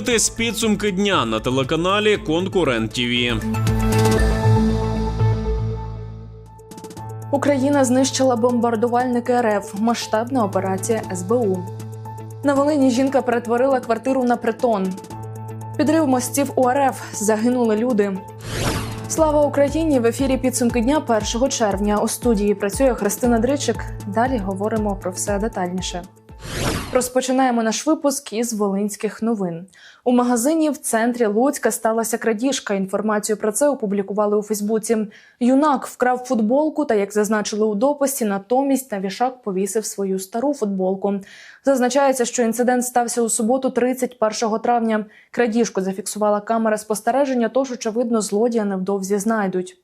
Дивитесь підсумки дня на телеканалі Конкурент ТІВІ. Україна знищила бомбардувальники РФ. Масштабна операція СБУ. На Волині жінка перетворила квартиру на притон. Підрив мостів у РФ загинули люди. Слава Україні! В ефірі підсумки дня 1 червня. У студії працює Христина Дричик. Далі говоримо про все детальніше. Розпочинаємо наш випуск із волинських новин. У магазині в центрі Луцька сталася крадіжка. Інформацію про це опублікували у Фейсбуці. Юнак вкрав футболку та, як зазначили у дописі, натомість на вішак повісив свою стару футболку. Зазначається, що інцидент стався у суботу, 31 травня. Крадіжку зафіксувала камера спостереження, тож очевидно злодія невдовзі знайдуть.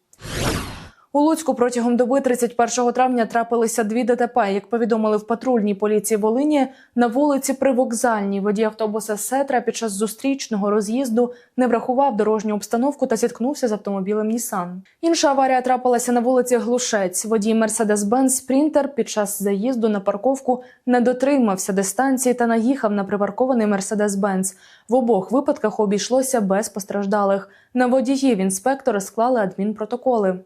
У Луцьку протягом доби 31 травня трапилися дві ДТП. Як повідомили в патрульній поліції Волині, на вулиці Привокзальній водій автобуса Сетра під час зустрічного роз'їзду не врахував дорожню обстановку та зіткнувся з автомобілем Нісан. Інша аварія трапилася на вулиці Глушець. Водій Mercedes-Benz Спрінтер під час заїзду на парковку не дотримався дистанції та наїхав на припаркований Mercedes-Benz. В обох випадках обійшлося без постраждалих. На водіїв інспектори склали адмінпротоколи.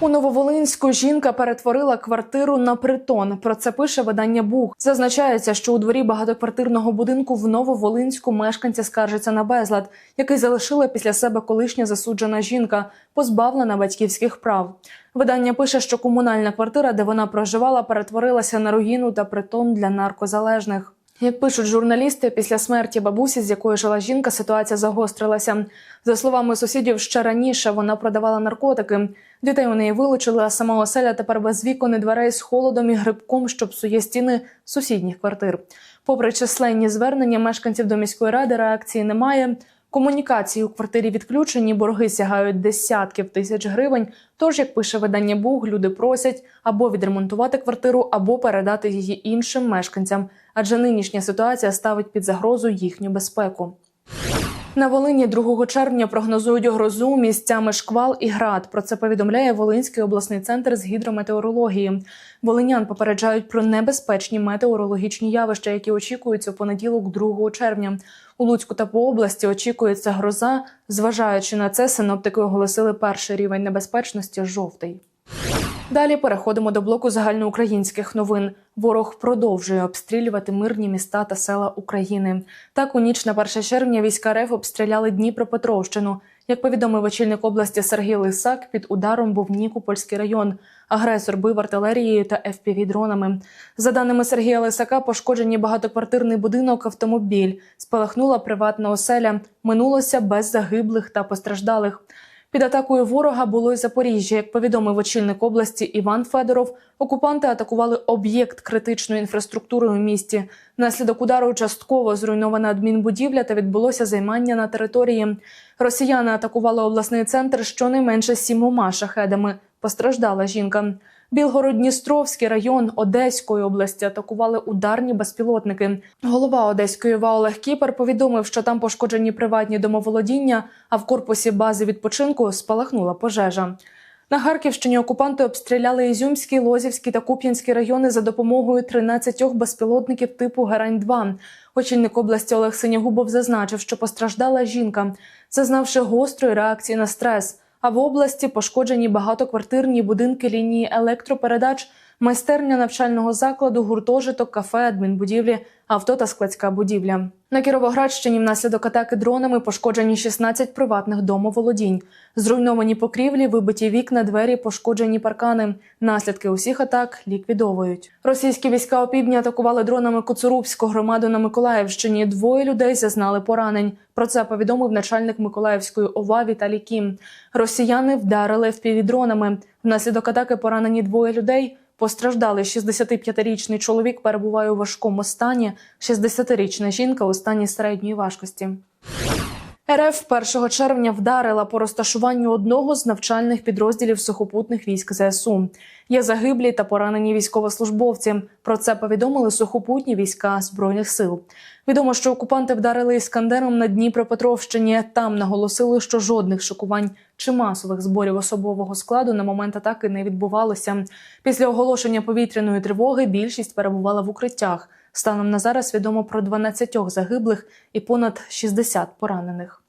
У Нововолинську жінка перетворила квартиру на притон. Про це пише видання Бух. Зазначається, що у дворі багатоквартирного будинку в Нововолинську мешканці скаржаться на безлад, який залишила після себе колишня засуджена жінка, позбавлена батьківських прав. Видання пише, що комунальна квартира, де вона проживала, перетворилася на руїну та притон для наркозалежних. Як пишуть журналісти, після смерті бабусі, з якою жила жінка, ситуація загострилася. За словами сусідів, ще раніше вона продавала наркотики. Дітей у неї вилучили, а сама оселя тепер без вікон і дверей з холодом і грибком, що псує стіни сусідніх квартир. Попри численні звернення мешканців до міської ради, реакції немає. Комунікації у квартирі відключені, борги сягають десятків тисяч гривень. Тож, як пише видання Буг, люди просять або відремонтувати квартиру, або передати її іншим мешканцям, адже нинішня ситуація ставить під загрозу їхню безпеку. На Волині 2 червня прогнозують грозу місцями шквал і град. Про це повідомляє Волинський обласний центр з гідрометеорології. Волинян попереджають про небезпечні метеорологічні явища, які очікуються у понеділок, 2 червня. У Луцьку та по області очікується гроза. Зважаючи на це, синоптики оголосили перший рівень небезпечності жовтий. Далі переходимо до блоку загальноукраїнських новин. Ворог продовжує обстрілювати мирні міста та села України. Так, у ніч на 1 червня війська РФ обстріляли Дніпропетровщину. Як повідомив очільник області Сергій Лисак, під ударом був Нікопольський район. Агресор бив артилерією та fpv дронами. За даними Сергія Лисака, пошкоджені багатоквартирний будинок, автомобіль, спалахнула приватна оселя. Минулося без загиблих та постраждалих. Під атакою ворога було й Запоріжжя. Як повідомив очільник області Іван Федоров, окупанти атакували об'єкт критичної інфраструктури у місті. Наслідок удару частково зруйнована адмінбудівля та відбулося займання на території. Росіяни атакували обласний центр щонайменше сімома шахедами. Постраждала жінка. Білгород-Дністровський район Одеської області атакували ударні безпілотники. Голова Одеської ОВА Олег Кіпер повідомив, що там пошкоджені приватні домоволодіння, а в корпусі бази відпочинку спалахнула пожежа. На Харківщині окупанти обстріляли Ізюмський, Лозівський та Куп'янський райони за допомогою 13 безпілотників типу Герань-2. Очільник області Олег Синягубов зазначив, що постраждала жінка, зазнавши гострої реакції на стрес. А в області пошкоджені багатоквартирні будинки лінії електропередач, майстерня навчального закладу, гуртожиток, кафе, адмінбудівлі, авто та складська будівля. На Кіровоградщині внаслідок атаки дронами пошкоджені 16 приватних домоволодінь, зруйновані покрівлі, вибиті вікна, двері, пошкоджені паркани. Наслідки усіх атак ліквідовують. Російські війська опівдні атакували дронами Коцурубську громаду на Миколаївщині. Двоє людей зазнали поранень. Про це повідомив начальник Миколаївської ОВА Віталій Кім. Росіяни вдарили впівдронами. Внаслідок атаки поранені двоє людей. Постраждали 65-річний чоловік перебуває у важкому стані, 60-річна жінка у стані середньої важкості. РФ 1 червня вдарила по розташуванню одного з навчальних підрозділів сухопутних військ ЗСУ. Є загиблі та поранені військовослужбовці. Про це повідомили сухопутні війська збройних сил. Відомо, що окупанти вдарили іскандером на Дніпропетровщині. Там наголосили, що жодних шокувань чи масових зборів особового складу на момент атаки не відбувалося. Після оголошення повітряної тривоги більшість перебувала в укриттях. Станом на зараз відомо про 12 загиблих і понад 60 поранених.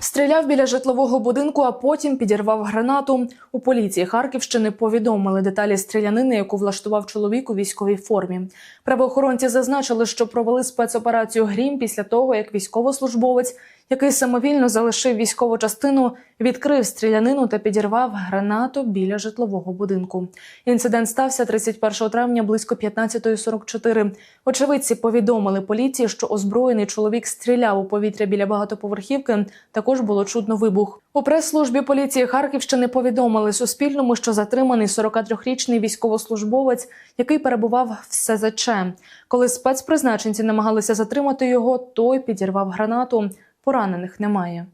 Стріляв біля житлового будинку, а потім підірвав гранату. У поліції Харківщини повідомили деталі стрілянини, яку влаштував чоловік у військовій формі. Правоохоронці зазначили, що провели спецоперацію Грім після того, як військовослужбовець, який самовільно залишив військову частину, відкрив стрілянину та підірвав гранату біля житлового будинку. Інцидент стався 31 травня близько 15.44. Очевидці повідомили поліції, що озброєний чоловік стріляв у повітря біля багатоповерхівки. Також було чутно вибух. У прес-службі поліції Харківщини повідомили Суспільному, що затриманий 43-річний військовослужбовець, який перебував в СЗЧ. Коли спецпризначенці намагалися затримати його, той підірвав гранату. Поранених немає.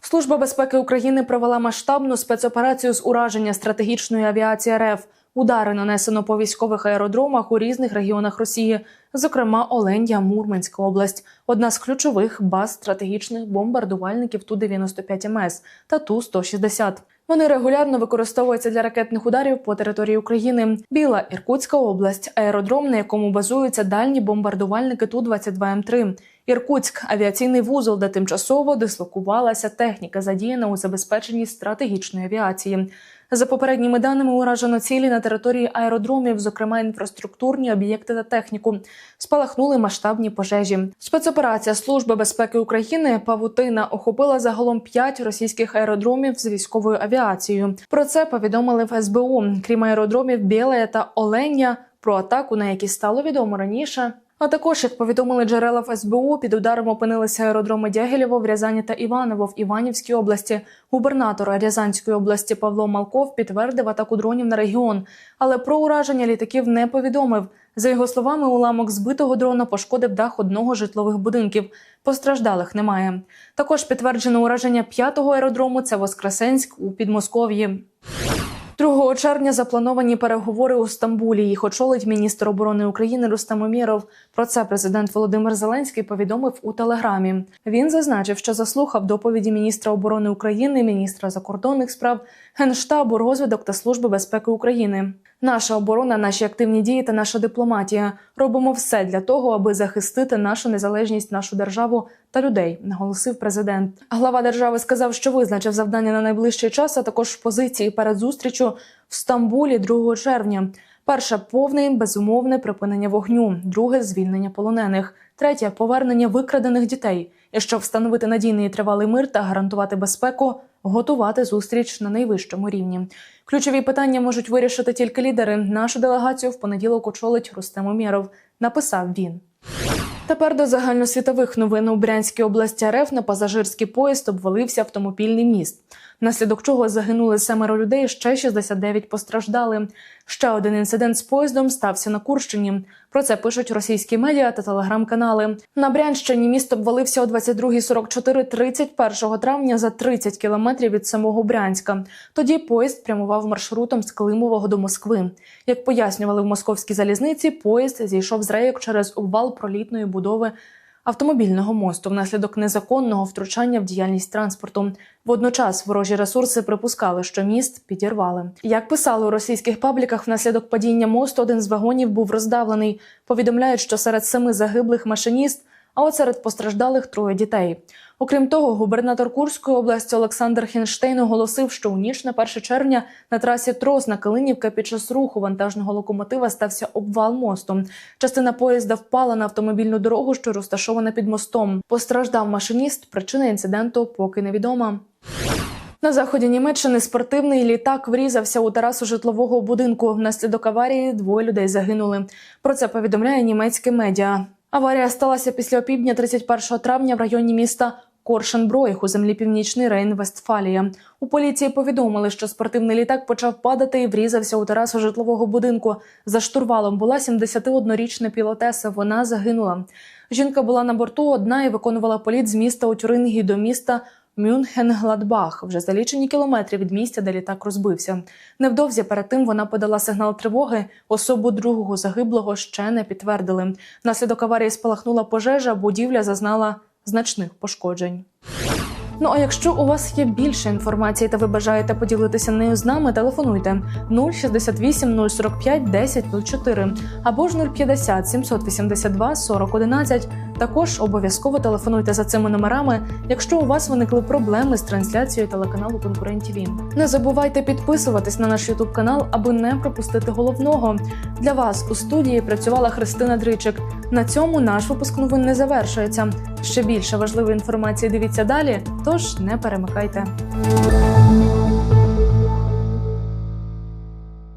Служба безпеки України провела масштабну спецоперацію з ураження стратегічної авіації РФ. Удари нанесено по військових аеродромах у різних регіонах Росії, зокрема Оленя, Мурманська область, одна з ключових баз стратегічних бомбардувальників Ту-95 МС та Ту-160. Вони регулярно використовуються для ракетних ударів по території України. Біла Іркутська область, аеродром, на якому базуються дальні бомбардувальники Ту-22М3. Іркутськ авіаційний вузол, де тимчасово дислокувалася техніка, задіяна у забезпеченні стратегічної авіації. За попередніми даними, уражено цілі на території аеродромів, зокрема інфраструктурні об'єкти та техніку. Спалахнули масштабні пожежі. Спецоперація Служби безпеки України Павутина охопила загалом п'ять російських аеродромів з військовою авіацією. Про це повідомили в СБУ. Крім аеродромів Білая та Оленя, про атаку, на які стало відомо раніше. А також, як повідомили джерела в СБУ, під ударом опинилися аеродроми Дягілєво в Рязані та Іваново в Іванівській області. Губернатор Рязанської області Павло Малков підтвердив атаку дронів на регіон, але про ураження літаків не повідомив. За його словами, уламок збитого дрона пошкодив дах одного житлових будинків. Постраждалих немає. Також підтверджено ураження п'ятого аеродрому. Це Воскресенськ у Підмосков'ї. 2 червня заплановані переговори у Стамбулі. Їх очолить міністр оборони України Рустам Уміров. Про це президент Володимир Зеленський повідомив у телеграмі. Він зазначив, що заслухав доповіді міністра оборони України, міністра закордонних справ, генштабу, розвідок та служби безпеки України. Наша оборона, наші активні дії та наша дипломатія робимо все для того, аби захистити нашу незалежність, нашу державу та людей, наголосив президент. Глава держави сказав, що визначив завдання на найближчий час, а також позиції перед зустрічю в Стамбулі 2 червня. Перше повне безумовне припинення вогню, друге звільнення полонених, третє повернення викрадених дітей. І щоб встановити надійний і тривалий мир та гарантувати безпеку, готувати зустріч на найвищому рівні. Ключові питання можуть вирішити тільки лідери. Нашу делегацію в понеділок очолить Рустем Умєров, написав він. Тепер до загальносвітових новин у Брянській області РФ на пасажирський поїзд обвалився автомобільний міст, внаслідок чого загинули семеро людей, ще 69 постраждали. Ще один інцидент з поїздом стався на Курщині. Про це пишуть російські медіа та телеграм-канали. На Брянщині міст обвалився о 22.44 31 травня за 30 кілометрів від самого Брянська. Тоді поїзд прямував маршрутом з Климового до Москви. Як пояснювали в московській залізниці, поїзд зійшов з рейок через обвал пролітної будови автомобільного мосту внаслідок незаконного втручання в діяльність транспорту. Водночас ворожі ресурси припускали, що міст підірвали. Як писали у російських пабліках, внаслідок падіння мосту один з вагонів був роздавлений. Повідомляють, що серед семи загиблих машиніст, а от серед постраждалих троє дітей. Окрім того, губернатор Курської області Олександр Хінштейн оголосив, що у ніч на 1 червня на трасі Трос на Калинівка під час руху вантажного локомотива стався обвал мосту. Частина поїзда впала на автомобільну дорогу, що розташована під мостом. Постраждав машиніст. Причина інциденту поки невідома. На заході Німеччини спортивний літак врізався у терасу житлового будинку. Внаслідок аварії двоє людей загинули. Про це повідомляє німецьке медіа. Аварія сталася після опівдня 31 травня в районі міста Коршенброїх у землі Північний Рейн-Вестфалія. У поліції повідомили, що спортивний літак почав падати і врізався у терасу житлового будинку. За штурвалом була 71-річна пілотеса. Вона загинула. Жінка була на борту одна і виконувала політ з міста у Тюрингі до міста Мюнхен-Гладбах, вже за лічені кілометри від місця, де літак розбився. Невдовзі перед тим вона подала сигнал тривоги. Особу другого загиблого ще не підтвердили. Внаслідок аварії спалахнула пожежа, будівля зазнала значних пошкоджень. Ну а якщо у вас є більше інформації та ви бажаєте поділитися нею з нами, телефонуйте 068 045 10 04 або ж 050 782 40 11. Також обов'язково телефонуйте за цими номерами, якщо у вас виникли проблеми з трансляцією телеканалу Конкурент ТВ. Не забувайте підписуватись на наш Ютуб канал, аби не пропустити головного. Для вас у студії працювала Христина Дричик. На цьому наш випуск новин не завершується. Ще більше важливої інформації дивіться далі, тож не перемикайте.